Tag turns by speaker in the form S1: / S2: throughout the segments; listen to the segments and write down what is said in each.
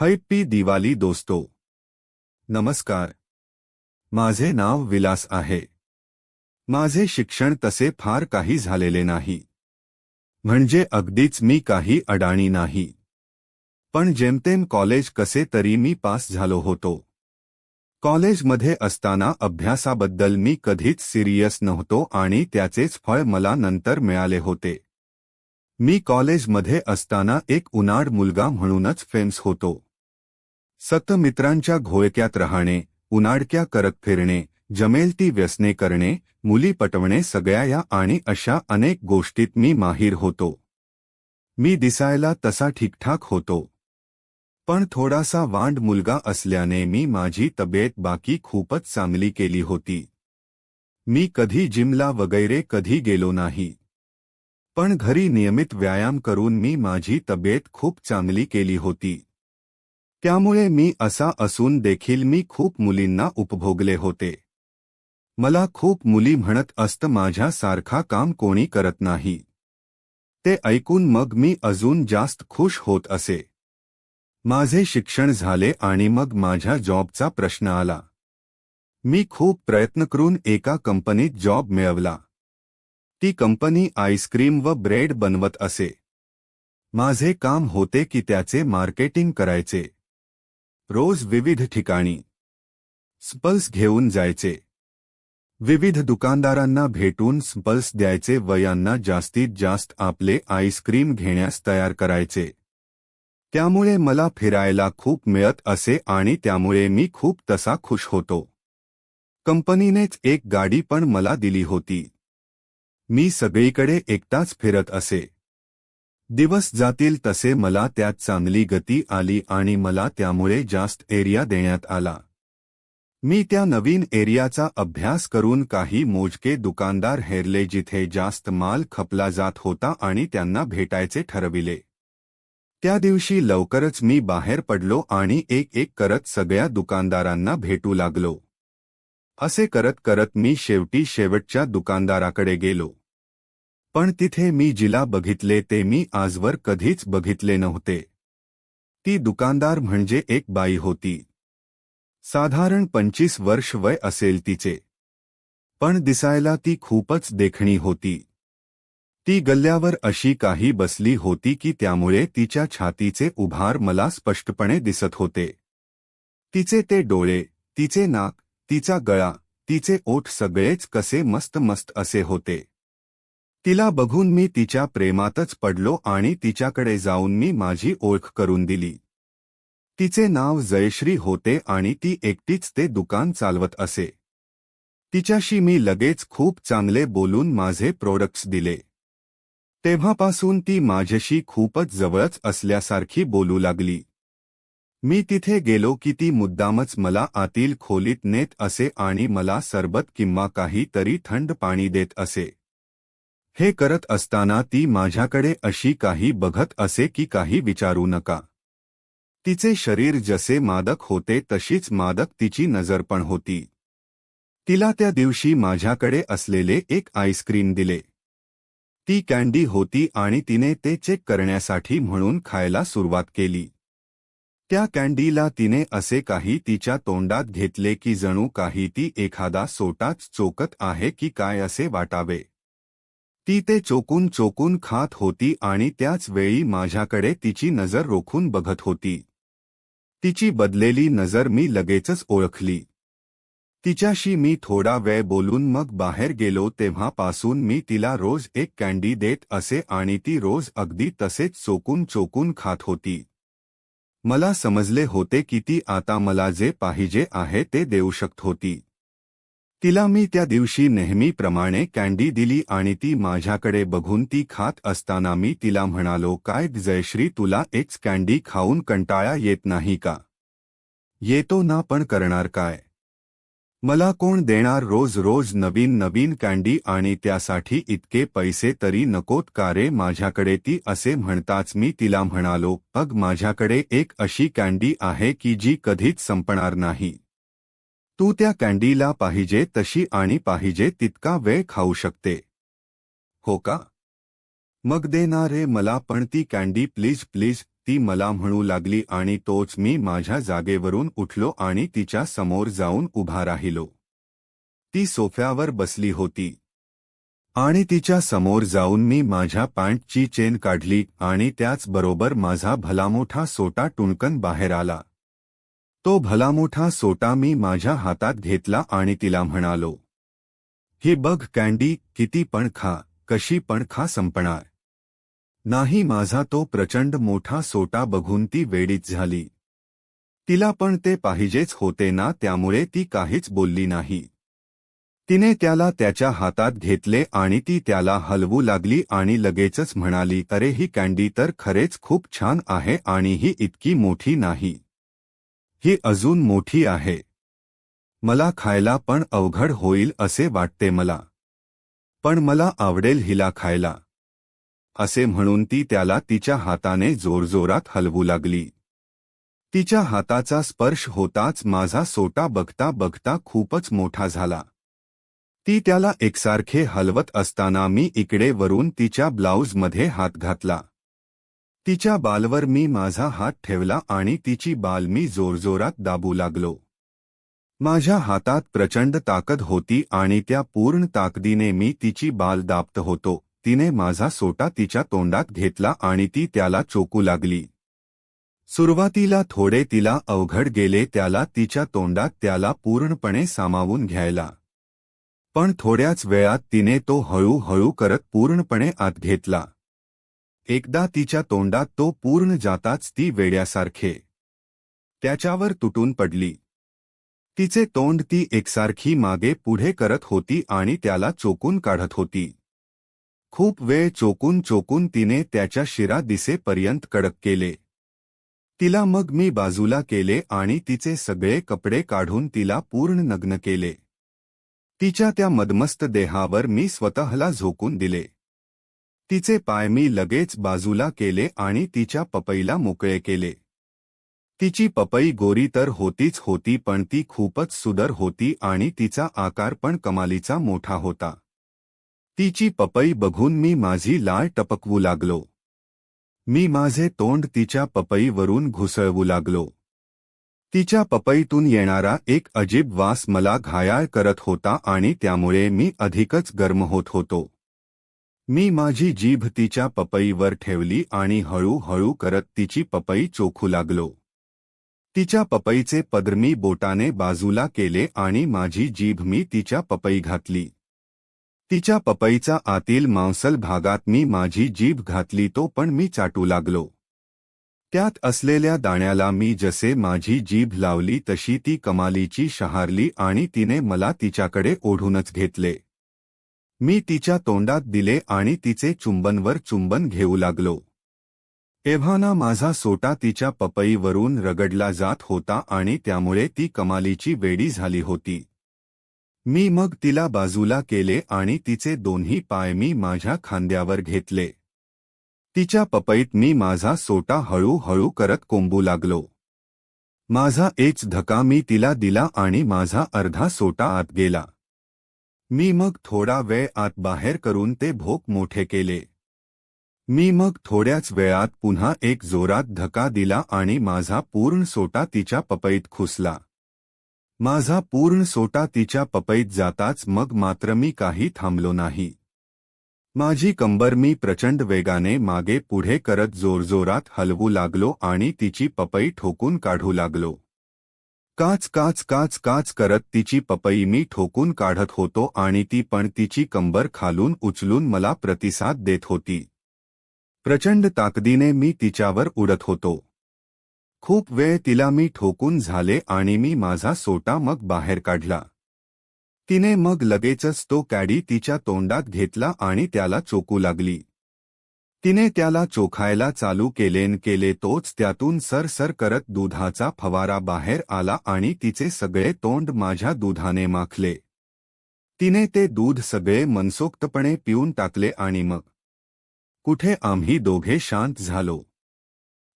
S1: Happy Diwali दोस्तो. नमस्कार. माझे नाव विलास आहे. माझे शिक्षण तसे फार काही झालेले नाही. म्हणजे अगदीच मी काही अडाणी नाही. पण जेमतेम कॉलेज कसे तरी मी पास झालो होतो. कॉलेजमध्ये असताना अभ्यासाबद्दल मी कधीच सिरियस नव्हतो आणि त्याचेच फळ मला नंतर मिळाले होते. मी कॉलेजमध्ये असताना एक उनाड मुलगा म्हणूनच फेम्स होतो. सत मित्रांच्या घोळक्यात राहणे उनाडक्या करत फिरणे जमेल ती व्यसने करणे, मुली पटवणे सगळ्या या आणि अशा अनेक गोष्टीत मी माहीर होतो. मी दिसायला तसा ठीकठाक होतो. पण थोडासा वांड मुलगा असल्याने मी माझी तब्येत बाकी खूपच चांगली केली होती. मी कधी जिमला वगैरे कधी गेलो नाही. पण घरी नियमित व्यायाम करून मी माझी तब्येत खूप चांगली केली होती. त्यामुळे मी असा असून देखील मी खूप मुलींना उपभोगले होते. मला खूप मुली म्हणत असत माझ्यासारखा काम कोणी करत नाही. ते ऐकून मग मी अजून जास्त खुश होत असे. माझे शिक्षण झाले आणि मग माझ्या जॉबचा प्रश्न आला. मी खूप प्रयत्न करून एका कंपनीत जॉब मिळवला. ती कंपनी आईस्क्रीम व ब्रेड बनवत असे. माझे काम होते की त्याचे मार्केटिंग करायचे. रोज विविध ठिकाणी स्पल्स घेऊन जायचे. विविध दुकानदारांना भेटून स्पल्स द्यायचे व यांना जास्तीत जास्त आपले आईस्क्रीम घेण्यास तयार करायचे. त्यामुळे मला फिरायला खूप मिळत असे आणि त्यामुळे मी खूप तसा खुश होतो. कंपनीनेच एक गाडी पण मला दिली होती. मी सगळीकडे एकटाच फिरत असे. दिवस जातील तसे मला त्यात चांगली गती आली आणि मला त्यामुळे जास्त एरिया देण्यात आला. मी त्या नवीन एरियाचा अभ्यास करून काही मोजके दुकानदार हेरले जिथे जास्त माल खपला जात होता आणि त्यांना भेटायचे ठरविले. त्या दिवशी लवकरच मी बाहेर पडलो आणि एक एक करत सगळ्या दुकानदारांना भेटू लागलो. असे करत करत मी शेवटी शेवटच्या दुकानदाराकडे गेलो. पण तिथे मी जिला बघितले ते मी आजवर कधीच बघितले नव्हते. ती दुकानदार म्हणजे एक बाई होती. साधारण पंचवीस वर्ष वय असेल तिचे. पण दिसायला ती खूपच देखणी होती. ती गल्ल्यावर अशी काही बसली होती की त्यामुळे तिच्या छातीचे उभार मला स्पष्टपणे दिसत होते. तिचे ते डोळे तिचे नाक तिचा गळा तिचे ओठ सगळेच कसे मस्त मस्त असे होते. तिला बघून मी तिच्या प्रेमातच पडलो आणि तिच्याकडे जाऊन मी माझी ओळख करून दिली. तिचे नाव जयश्री होते आणि ती एकटीच ते दुकान चालवत असे. तिच्याशी मी लगेच खूप चांगले बोलून माझे प्रोडक्ट्स दिले. तेव्हापासून ती माझ्याशी खूपच जवळच असल्यासारखी बोलू लागली. मी तिथे गेलो की ती मुद्दामच मला आतील खोलीत नेत असे आणि मला सरबत किंवा काही तरी थंड पाणी देत असे. हे करत असताना ती माझ्याकडे अशी काही बघत असे की काही विचारू नका. तिचे शरीर जसे मादक होते तशीच मादक तिची नजर पण होती. तिला त्या दिवशी माझ्याकडे असलेले एक आईस्क्रीम दिले. ती कॅन्डी होती आणि तिने ते चेक करण्यासाठी म्हणून खायला सुरुवात केली. त्या कॅन्डीला तिने असे काही तिच्या तोंडात घेतले की जणू काही ती एखादा सोटाच चोकत आहे की काय असे वाटावे. ती ते चोकून चोकून खात होती आणि त्याच वेळी माझ्याकडे तिची नजर रोखून बघत होती. तिची बदलेली नजर मी लगेचच ओळखली. तिच्याशी मी थोडा वेळ बोलून मग बाहेर गेलो तेव्हापासून मी तिला रोज एक कँडी देत असे आणि ती रोज अगदी तसेच चोकून चोकून खात होती. मला समजले होते की ती आता मला जे पाहिजे आहे ते देऊ शकत होती. तिला मी त्या दिवशी नेहमीप्रमाणे कँडी दिली आणि ती माझ्याकडे बघून ती खात असताना मी तिला म्हणालो काय जयश्री तुला एकच कँडी खाऊन कंटाळा येत नाही का? येतो ना पण करणार काय? मला कोण देणार रोज रोज नवीन नवीन कँडी आणि त्यासाठी इतके पैसे तरी नकोत का रे माझ्याकडे ती असे म्हणताच मी तिला म्हणालो अग माझ्याकडे एक अशी कँडी आहे की जी कधीच संपणार नाही. तू त्या कँडीला पाहिजे तशी आणि पाहिजे तितका वेळ खाऊ शकते. हो का? मग देणारे रे मला पण ती कँडी प्लीज प्लीज ती मला म्हणू लागली आणि तोच मी माझ्या जागेवरून उठलो आणि तिच्या समोर जाऊन उभा राहिलो. ती सोफ्यावर बसली होती. आणि तिच्या समोर जाऊन मी माझ्या पॅन्टची चेन काढली आणि त्याचबरोबर माझा भलामोठा सोटा टुणकन बाहेर आला. तो भलामोठा सोटा मी माझ्या हातात घेतला आणि तिला म्हणालो हे बघ कँडी किती पण खा कशी पण खा संपणार. नाही माझा तो प्रचंड मोठा सोटा बघून ती वेडीच झाली. तिला पण ते पाहिजेच होते ना त्यामुळे ती काहीच बोलली नाही. तिने त्याला त्याच्या हातात घेतले आणि ती त्याला हलवू लागली आणि लगेचच म्हणाली अरे ही कँडी तर खरेच खूप छान आहे आणि ही इतकी मोठी नाही. ही अजून मोठी आहे. मला खायला पण अवघड होईल असे वाटते मला. पण मला आवडेल हिला खायला. असे म्हणून ती त्याला तिच्या हाताने जोरजोरात हलवू लागली. तिच्या हाताचा स्पर्श होताच माझा सोटा बघता बघता खूपच मोठा झाला. ती त्याला एकसारखे हलवत असताना मी इकडे वरून तिच्या ब्लाऊजमध्ये हात घातला. तिच्या बालवर मी माझा हात ठेवला आणि तिची बाल मी जोरजोरात दाबू लागलो. माझ्या हातात प्रचंड ताकद होती आणि त्या पूर्ण ताकदीने मी तिची बाल दाबत होतो. तिने माझा सोटा तिच्या तोंडात घेतला आणि ती त्याला चोकू लागली. सुरुवातीला थोडे तिला अवघड गेले त्याला तिच्या तोंडात त्याला पूर्णपणे सामावून घ्यायला. पण थोड्याच वेळात तिने तो हळूहळू करत पूर्णपणे आत घेतला. एकदा तिच्या तोंडात तो पूर्ण जाताच ती वेड्यासारखे. त्याच्यावर तुटून पडली. तिचे तोंड ती एकसारखी मागे पुढे करत होती आणि त्याला चोकून काढत होती. खूप वेळ चोकून चोकून तिने त्याच्या शिरा दिसेपर्यंत कडक केले. तिला मग मी बाजूला केले आणि तिचे सगळे कपडे काढून तिला पूर्ण नग्न केले. तिच्या त्या मदमस्त देहावर मी स्वतःला झोकून दिले. तिचे पाय मी लगेच बाजूला केले आणि तिच्या पपईला मोकळे केले. तिची पपई गोरी तर होतीच होती पण ती खूपच सुदर होती आणि तिचा आकार पण कमालीचा मोठा होता. तिची पपई बघून मी माझी लाळ टपकवू लागलो. मी माझे तोंड तिच्या पपईवरून घुसळवू लागलो. तिच्या पपईतून येणारा एक अजीब वास मला घायाळ करत होता आणि त्यामुळे मी अधिकच गर्म होत होतो. मी माझी जीभ तिच्या पपईवर ठेवली आणि हळूहळू करत तिची पपई चोखू लागलो. तिच्या पपईचे पदरमी बोटाने बाजूला केले आणि माझी जीभ मी तिच्या पपई घातली. तिच्या पपईचा आतील मांसल भागात मी माझी जीभ घातली तो पण मी चाटू लागलो. त्यात असलेल्या दाण्याला मी जसे माझी जीभ लावली तशी ती कमालीची शहारली आणि तिने मला तिच्याकडे ओढूनच घेतले. मी तिच्या तोंडात दिले आणि तिचे चुंबनवर चुंबन घेऊ लागलो. एव्हाना माझा सोटा तिच्या पपईवरून रगडला जात होता आणि त्यामुळे ती कमालीची वेडी झाली होती. मी मग तिला बाजूला केले आणि तिचे दोन्ही पाय मी माझ्या खांद्यावर घेतले. तिच्या पपईत मी माझा सोटा हळूहळू करत कोंबू लागलो. माझा एच धका मी तिला दिला आणि माझा अर्धा सोटा आत गेला. मी मग थोडा वेळ आत बाहेर करून ते भोक मोठे केले. मी मग थोड्याच वेळात पुन्हा एक जोरात धका दिला आणि माझा पूर्ण सोटा तिच्या पपईत खुसला. माझा पूर्ण सोटा तिच्या पपईत जाताच मग मात्र मी काही थांबलो नाही. माझी कंबर मी प्रचंड वेगाने मागे पुढे करत जोरजोरात हलवू लागलो आणि तिची पपई ठोकून काढू लागलो. काच काच काच काच करत तिची पपई मी ठोकून काढत होतो आणि ती पण तिची कंबर खालून उचलून मला प्रतिसाद देत होती. प्रचंड ताकदीने मी तिच्यावर उडत होतो. खूप वेळ तिला मी ठोकून झाले आणि मी माझा सोटा मग बाहेर काढला. तिने मग लगेचच तो कॅडी तिच्या तोंडात घेतला आणि त्याला चोकू लागली. तिने त्याला चोखायला चालू केलेन केले तोच त्यातून सरसर करत दुधाचा फवारा बाहेर आला आणि तिचे सगळे तोंड माझ्या दुधाने माखले. तिने ते दूध सगळे मनसोक्तपणे पिऊन टाकले आणि मग कुठे आम्ही दोघे शांत झालो?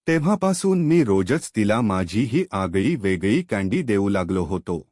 S1: तेव्हापासून मी रोजच तिला माझी ही आगळी वेगळी कँडी देऊ लागलो होतो.